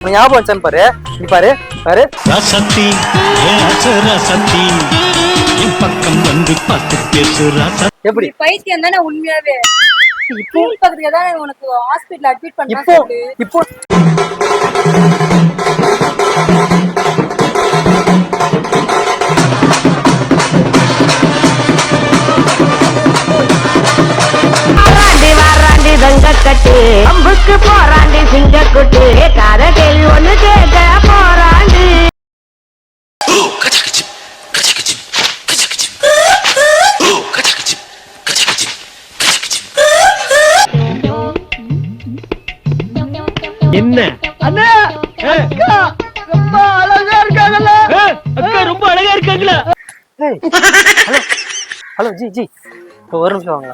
ஞாபகம் வச்சான்னு பாரு. நீ பாரு பாரு. ரசத்தி ரசத்தி பக்கம் வந்து பார்த்து பேசு எப்படி? பைத்தியம் தானே உண்மையாவே? இப்போ பக்கத்துக்கு தானே உனக்கு ஹாஸ்பிடல் அட்மிட் பண்ணா இப்போ இப்போ அம்புக்கு போராண்டி சிங்கக்குட்டு. காத கேள்வி ஒண்ணு கேட்க போராண்டி என்ன? அண்ணா! அக்கா! ரொம்ப அழகா இருக்காங்கல்ல? அக்கா ரொம்ப அழகா இருக்காங்களா? Hello hello ji ji. ஒரு நிமிஷம்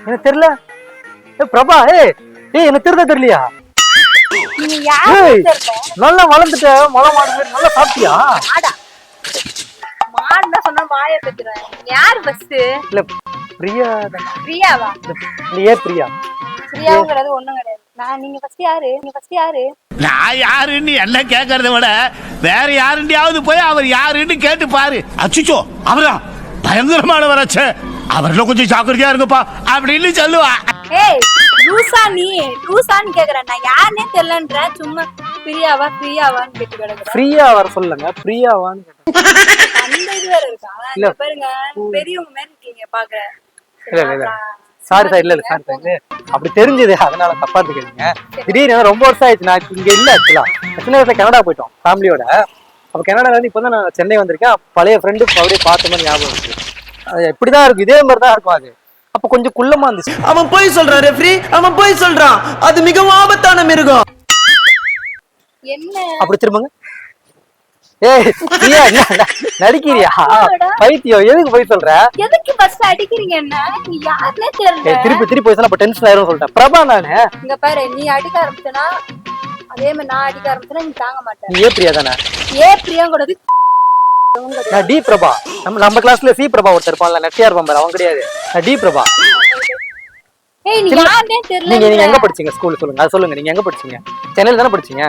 எனக்கு தெரியல. பிரபா ஏய் ஏய் எனக்கு தெரியல தெரியலையா? ஏய் நல்லா வளர்ந்துட்ட மலை மாடு மாதிரி நல்லா சாப்பிட்டியா? மாடா. மாடுனா சொன்னா யார் ஃபர்ஸ்ட் இல்ல பிரியா. பிரியாவா? பிரியா? பிரியாவும் கிடையாது ஒண்ணும் கிடையாது. நான் நீங்க ஃபர்ஸ்ட் யாரு? நீங்க ஃபர்ஸ்ட் யாரு? நான் யாருன்னு என்ன கேட்கறத விட வேற யாருண்டியாவது போய் அவர் யாருன்னு கேட்டு பாரு. அச்சுச்சோ அவரா? பயங்கரமான வரச்ச அவர்ல கொஞ்சம் ஜாக்கிரதையா இருங்கப்பா அப்படின்னு சொல்லுவா. ஏய் லூசா நீ லூசான்னு கேக்குறேன். நான் யாருன்னே தெரியலன்ற சும்மா பிரியாவா பிரியாவான்னு கேட்டு கிடக்குறேன். பிரியா வர சொல்லுங்க. பிரியாவான்னு கேட்டேன். அந்த இது வேற இருக்கா? இல்ல. இங்க பாருங்க. பெரியவங்க மாதிரி இருக்கீங்க பாக்க இல்ல இல்ல இல்ல. சாரி சார் இல்ல இல்ல சாரி சார் அப்படி தெரிஞ்சது அதனால தப்பா இருந்துக்கிறீங்க திடீர்னு ரொம்ப வருஷம் ஆயிடுச்சு. நான் இங்க இல்ல ஆக்சுவலா சின்ன வயசுல கனடா போயிட்டோம் ஃபேமிலியோட அப்ப கனடால இருந்து இப்பதான் நான் சென்னை வந்திருக்கேன். பழைய ஃப்ரெண்டு அப்படியே பார்த்த மாதிரி ஞாபகம் இருக்கு. அது இப்படிதான் இருக்கும். இதே மாதிரி தான் இருக்கும் அது. அப்ப கொஞ்சம் குள்ளமா இருந்துச்சு. அவன் போய் சொல்றான் ரெஃப்ரி அவன் போய் சொல்றான். அது மிகவும் ஆபத்தான மிருகம். என்ன? அப்படி திரும்புங்க. ஏய் பிரியா நடிக்கிறியா. பைத்தியம் எதுக்கு போய் சொல்ற? எதுக்கு ஃபர்ஸ்ட் அடிக்கிறீங்க என்ன? நீ யாருன்னே தெரியல. ஏய், திருப்பி திருப்பி போய் அப்ப டென்ஷன் ஆயிரும் சொல்லிட்டேன். பிரபா நானு. இங்க பாரு நீ அடிக்க ஆரம்பிச்சனா அதே மாதிரி நான் அடிக்க ஆரம்பிச்சனா நீ தாங்க மாட்டேன் நீ ஏ பிரியா தானே? ஏ பிரியாங்கூடது உங்க நான் டி பிரபா. நம்ம நம்ம கிளாஸ்ல சி பிரபா ஒருத்தர் இருப்பான்ல நெட்டியா இருப்பான் பாரு அவன் கிடையாது. நான் டி பிரபா. ஏய் நீ யாருன்னே தெரியல நீங்க நீங்க எங்க படிச்சீங்க? ஸ்கூல்ல சொல்லுங்க. அது சொல்லுங்க. நீங்க எங்க படிச்சீங்க? சென்னையில தானே படிச்சீங்க?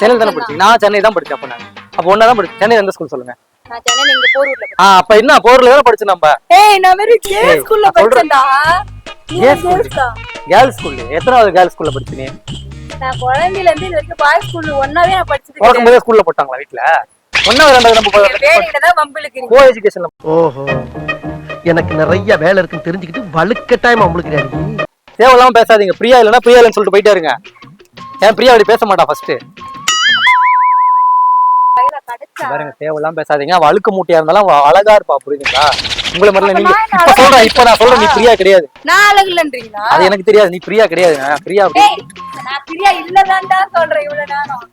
சென்னையில தானே படிச்சீங்க? நான் சென்னை தான் படிச்சேன் அப்ப நான். அப்ப ஒன்னா தான் படிச்சேன். சென்னை எந்த ஸ்கூல் சொல்லுங்க? நான் சென்னையில இங்க போரூர்ல ஆ அப்ப என்ன? போர்ல தானே படிச்சோம் நம்ம. ஏய் நான் வெறும் கே ஸ்கூல்ல. படிச்சேன்டா. ஸ்கூல் கேர்ள்ஸ் ஸ்கூல்ல எத்தனாவது கேர்ள்ஸ் ஸ்கூல்ல படிச்சீங்க? நான் குழந்தையில இருந்து இது வரைக்கும் பாய்ஸ் ஸ்கூல்ல ஒன்னாவே நான் படிச்சது போதே ஸ்கூல்ல போட்டாங்களா வீட்ல? ஒன்னாவது ரெண்டாவது நம்ம கோ எஜுகேஷன்ல ஓஹோ. எனக்கு நிறைய வேலை இருக்குன்னு தெரிஞ்சுக்கிட்டு வலுக்கட்டாயமா முழுக்கிறாரு தேவையில்லாம பேசாதீங்க. பிரியா இல்லைன்னா பிரியா இல்லைன்னு சொல்லிட்டு போயிட்டே இருங்க. ஏன் பிரியா அப்படி பேச மாட்டா ஃபர்ஸ்ட் பாருங்க தேவையில்லாம பேசாதீங்க. அவ அழுக்க மூட்டையா இருந்தாலும் அவ அழகா இருப்பா புரியுதுங்களா? உங்களை மாதிரிலாம் நீங்க இப்ப சொல்றேன் இப்ப நான் சொல்றேன் நீ பிரியா கிடையாது. நான் அழகு இல்லன்றீங்களா அது எனக்கு தெரியாது நீ பிரியா கிடையாது நான் பிரியா நான் பிரியா இல்லதான்டா சொல்றேன் இவ்வளவு நேரம்.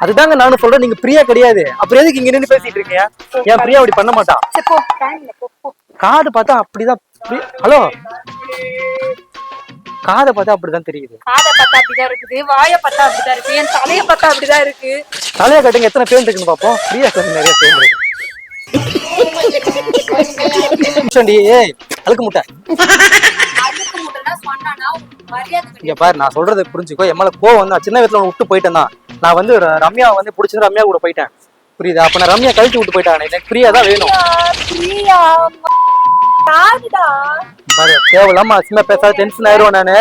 அதுதாங்க நானும் சொல்றேன் நீங்க பிரியா கிடையாது. அப்புறம் எதுக்கு இங்க நின்னு பேசிட்டு இருக்கீங்க? ஏன் பிரியா அப்படி பண்ண மாட்டா? சரி போ டைம்ல போ போ. காது பார்த்தா அப்படிதான் ஹலோ? காதை பார்த்தா அப்படிதான் தெரியுது. காதை பார்த்தா அப்படிதான் இருக்குது வாயை பார்த்தா அப்படிதான் இருக்கு என் தலைய பார்த்தா அப்படிதான் இருக்கு தலையை கட்டுங்க எத்தனை பேன் இருக்குன்னு பார்ப்போம். பிரியா கொஞ்சம் நிறைய பேன் இருக்கு. அழுக்க முட்டை. முட்டனா. இங்க பாரு நான் சொல்றதை புரிஞ்சுக்கோ. என் மேல கோவம் வந்து சின்ன வயசுல விட்டு போயிட்டேன் தான் நான் வந்து ரம்யா வந்து பிடிச்சது ரம்யா கூட போயிட்டேன். புரியுதா? அப்ப நான் ரம்யா கழிச்சு விட்டு போயிட்டாங்க எனக்கு பிரியா தான் வேணும். பாரு தேவையில்லாம அசிமா பேசாத டென்ஷன் ஆயிரும் நானு.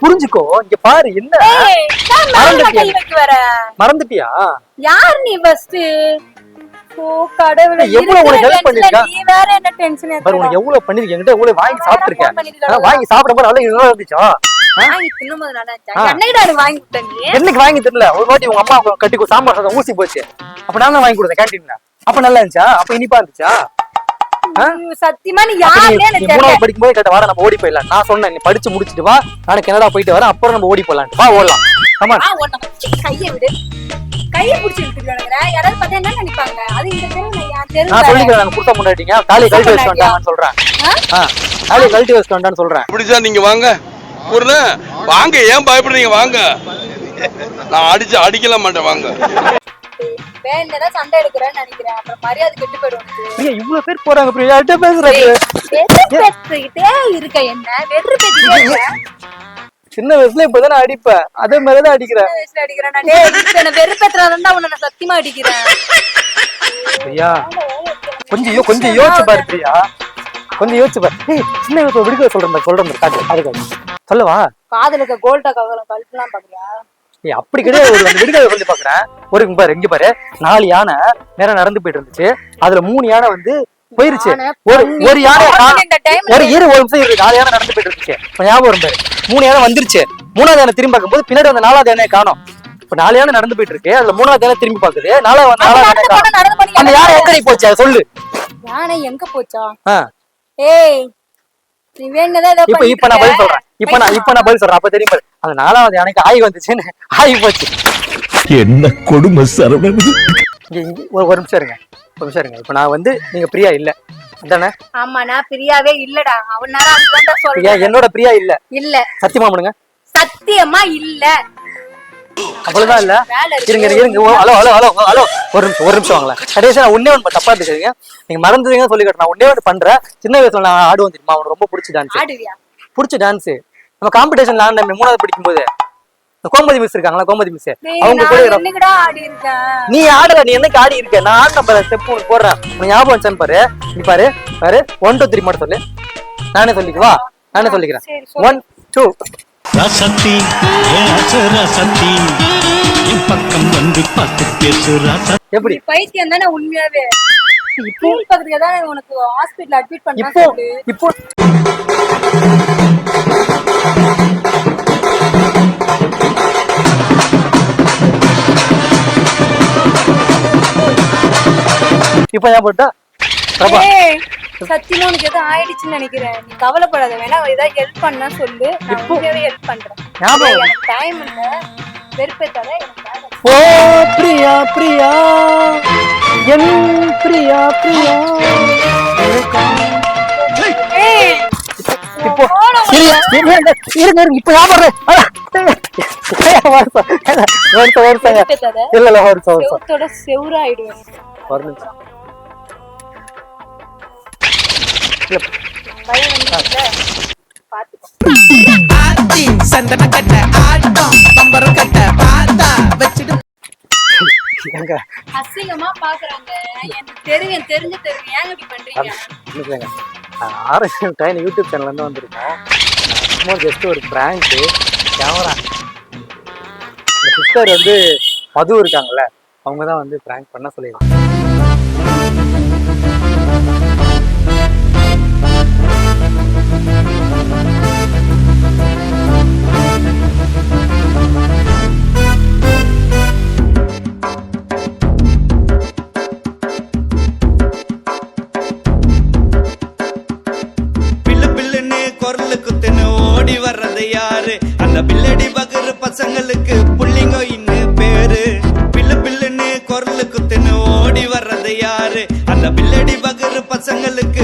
புரிஞ்சுக்கோ இங்க பாரு என்ன? மறந்துட்டியா? யார் நீ ஃபர்ஸ்ட் ஓ கடவுளே ஏய், எவ்வளவு இருக்கிற உனக்கு help tension பண்ணிருக்கா? நீ வேற என்ன டென்ஷன் பாரு உனக்கு எவ்வளவு பண்ணிருக்கேன். என்கிட்ட எவ்வளவு வாங்கி சாப்பிட்டிருக்கேன். பண்ணிருக்கேன். வாங்கி போது நல்லா இதெல்லாம் இருந்துச்சா? வாங்கி தின்னும்போது நல்லா ஆ. இருந்துச்சா என்னைக்கு எனக்கு வாங்கி கொடுத்த நீ? என்னைக்கு வாங்கி தெரியல ஒரு வாட்டி உங்க அம்மா கட்டி கு- சாம்பார் சாதம் ஊசி போச்சு. அப்ப நான் தான் வாங்கி கொடுத்தேன் கேன்டீன்ல அப்ப நல்லா இருந்துச்சா? அப்ப இனிப்பா இருந்துச்சா? சத்தியமா நீ எனக்கு தெரியல படிக்கும் போது கேட்ட வாடா நம்ம ஓடி போயிடலாம். நான் சொன்னேன் நீ படிச்சு முடிச்சிட்டு வா. நான் கனடா போயிட்டு வரேன் அப்புறம் நம்ம ஓடி போலாம் வா ஓடலாம். ஆ கையை விடு. கையை பிடிச்சி இழுத்துட்டு யாராவது பார்த்தா என்ன நினைப்பாங்க? அது இந்த தெருவுல என் நான் சொல்லிக்கிறேன் எனக்கு புதுசா முன்னாடிங்க கழட்டி வந்தாங்கன்னு சொல்றேன். ஆ தாலி கழட்டி வச்சுட்டு வந்தான்னு சொல்றேன். பிடிச்சா நீங்க வாங்க. ஒரு வாங்க ஏன் பயப்படுறீங்க? வாங்க. நான் அடிச்சு அடிக்கல மாட்டேன் வாங்க. வேண்டதான் சண்டை எடுக்கிறேன்னு நினைக்கிறேன். அப்புறம் மரியாதை கெட்டு போயிடும் இவ்வளவு பேர் போறாங்க பிரியா யார்கிட்ட பேசுறாங்க பேசிக்கிட்டே இருக்க என்ன? சின்ன வயசுல இப்பதானே அடிப்ப அதே மாதிரிதான் அடிக்கிறேன். வயசுல அடிக்கிறேன் வெறுப்பேத்துறாதான் உன்னை நான் சத்தியமா அடிக்கிறேன். பிரியா கொஞ்சம் யோ- கொஞ்சம் யோசிச்சு பாரு பிரியா. கொஞ்சம் யோசிச்சு பாரு. சின்ன வயசுல விடுக்க சொல்றேன் சொல்றேன் காட்டு அது காட்டு. சொல்லவா? காதுல இருக்க கோல்டா கவலம் கழுத்துலாம் பாக்குறியா? ஏய் அப்படி கிடையாது ஒரு அந்த சொல்லி பாக்குறேன் ஒரு இங்க பாரு இங்க பாரு. நாலு யானை நேரம் நடந்து போயிட்டு இருந்துச்சு. அதுல மூணு யானை வந்து போயிருச்சு. ஒரு ஒரு யானை ஒரு இரு ஒரு நிமிஷம் இருக்கு நாலு யானை நடந்து போயிட்டு இருந்துச்சு. இப்ப ஞாபகம் பாரு. மூணு யானை வந்துருச்சு. மூணாவது யானை திரும்பி பார்க்கும்போது பின்னாடி வந்த நாலாவது யானையை காணோம். இப்ப நாலு யானை நடந்து போயிட்டு இருக்கு. அதுல மூணாவது யானை திரும்பி பாக்குது நாலாவது வந்த நாலாவது யானை அந்த யானை எங்கடி போச்சு? சொல்லு. யானை எங்க போச்சா. ஏய் இப்ப இப்ப நான் பதில் சொல்றேன். இப்ப நான் இப்ப நான் பதில் சொல்றேன். அப்ப தெரியும் பாரு. அந்த நாலாவது யானைக்கு ஆய் வந்துச்சுன்னு ஆய் போச்சு. என்ன கொடுமை சரவணன்? இங்க இங்க ஒரு ஒரு நிமிஷம் இருங்க. ஒரு நிமிஷம் இருங்க. இப்ப நான் வந்து நீங்க பிரியா இல்ல. அதானே? ஆமா நான் பிரியாவே இல்லடா. அவன் நேரம் அதுதான்டா பிரியா சொல்றேன். என்னோட பிரியா இல்ல. இல்ல. சத்தியமா பண்ணுங்க சத்தியமா இல்ல. அவ்வளவுதான் இல்ல. இருங்க இருங்க, ஹலோ ஹலோ ஹலோ ஹலோ. ஒரு நிமிஷம் ஒரு நிமிஷம் வாங்களேன். கடைசியா நான் ஒன்னே ஒன்று தப்பா இருந்துச்சுங்க நீங்க மறந்துட்டீங்க சொல்லி நான் ஒன்னே ஒன்று பண்றேன். சின்ன வயசுல நான் ஆடுவோம் தெரியுமா? அவனுக்கு ரொம்ப பிடிச்ச டான்ஸ் ஆடுவியா? பிடிச்ச டான்ஸ் நம்ம காம்படிஷன் ஆடின மூணாவது படிக்கும் போது இந்த கோமதி மிஸ் இருக்காங்களா? கோமதி மிஸ் அவங்க கூட நீ ஆடல நீ என்னைக்கு ஆடி இருக்க நான் ஆடின பாரு ஸ்டெப் உனக்கு போடுறேன். உனக்கு ஞாபகம் வச்சான்னு பாரு. நீ பாரு பாரு. ஒன் டூ த்ரீ மட்டும் சொல்லு. நானே சொல்லிக்குவா நானே சொல்லிக்கிறேன். ஒன் டூ ரசத்தி ரசத்தி. பக்கம் வந்து பார்த்து பேசு எப்படி? பைத்தியம் தானே உண்மையாவே? இப்போ பக்கத்துக்கு தானே உனக்கு ஹாஸ்பிடல் அட்மிட் பண்ணா இப்போ இப்போ இப்போ? பிரபா. ஏய், சத்தியமா உனக்கு எதுவும் ஆயிடுச்சுன்னு நினைக்கிறேன். நீ கவலைப்படாத வேணா ஏதாவது ஹெல்ப் பண்ணா சொல்லு. நான் உண்மையாவே ஹெல்ப் பண்றேன். எனக்கு டைம் இல்ல. வெறுப்பேத்தாத எனக்கு. ஓ பிரியா பிரியா. என் பிரியா பிரியா. ஏய், இப்போ இருங்க, இருங்க, இப்போ. அட, வருஷம், வருஷம், இல்ல இல்ல வருஷம் வருஷம் செவுராயிடுவேன். சந்தன கட்ட ஆட்டம் பம்பரம் கட்ட பார்த்தா வச்சிடு எங்க அசிங்கமா பாக்குறாங்க. தெரியும் தெரிஞ்சு தெரியும். ஏங்க இப்படி பண்றீங்க? இல்லைங்க. ஆர்எஸ் டைன் யூடியூப் சேனல்ல இருந்து வந்திருக்கோம் சும்மா ஜஸ்ட் ஒரு பிராங்க்கு கேமரா சிஸ்டர் வந்து மது இருக்காங்கல்ல அவங்க தான் வந்து பிராங்க் பண்ண சொல்லிடுவாங்க பசங்களுக்கு